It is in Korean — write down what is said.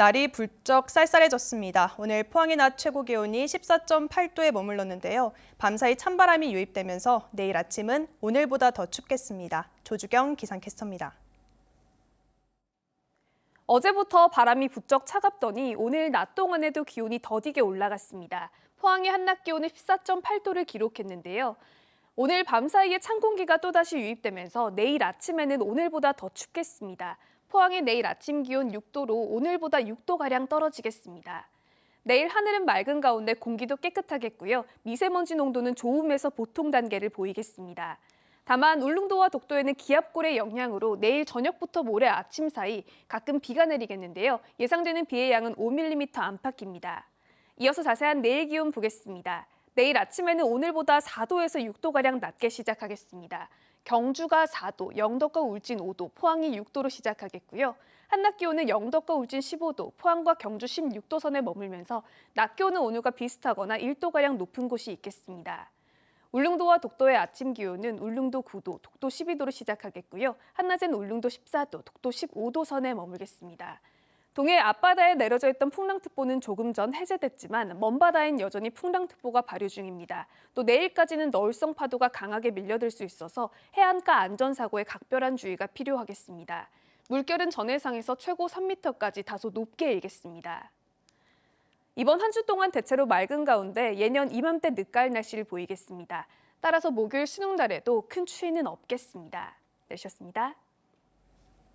날이 불쩍 쌀쌀해졌습니다. 오늘 포항의 낮 최고 기온이 14.8도에 머물렀는데요. 밤사이 찬바람이 유입되면서 내일 아침은 오늘보다 더 춥겠습니다. 조주경 기상캐스터입니다. 어제부터 바람이 부쩍 차갑더니 오늘 낮 동안에도 기온이 더디게 올라갔습니다. 포항의 한낮 기온은 14.8도를 기록했는데요. 오늘 밤 사이에 찬 공기가 또다시 유입되면서 내일 아침에는 오늘보다 더 춥겠습니다. 포항의 내일 아침 기온 6도로 오늘보다 6도가량 떨어지겠습니다. 내일 하늘은 맑은 가운데 공기도 깨끗하겠고요. 미세먼지 농도는 좋음에서 보통 단계를 보이겠습니다. 다만 울릉도와 독도에는 기압골의 영향으로 내일 저녁부터 모레 아침 사이 가끔 비가 내리겠는데요. 예상되는 비의 양은 5mm 안팎입니다. 이어서 자세한 내일 기온 보겠습니다. 내일 아침에는 오늘보다 4도에서 6도가량 낮게 시작하겠습니다. 경주가 4도, 영덕과 울진 5도, 포항이 6도로 시작하겠고요. 한낮 기온은 영덕과 울진 15도, 포항과 경주 16도 선에 머물면서 낮 기온은 오늘과 비슷하거나 1도가량 높은 곳이 있겠습니다. 울릉도와 독도의 아침 기온은 울릉도 9도, 독도 12도로 시작하겠고요. 한낮엔 울릉도 14도, 독도 15도 선에 머물겠습니다. 동해 앞바다에 내려져 있던 풍랑특보는 조금 전 해제됐지만 먼바다엔 여전히 풍랑특보가 발효 중입니다. 또 내일까지는 너울성 파도가 강하게 밀려들 수 있어서 해안가 안전사고에 각별한 주의가 필요하겠습니다. 물결은 전해상에서 최고 3m까지 다소 높게 일겠습니다. 이번 한 주 동안 대체로 맑은 가운데 예년 이맘때 늦가을 날씨를 보이겠습니다. 따라서 목요일 수능날에도 큰 추위는 없겠습니다. 내셨습니다.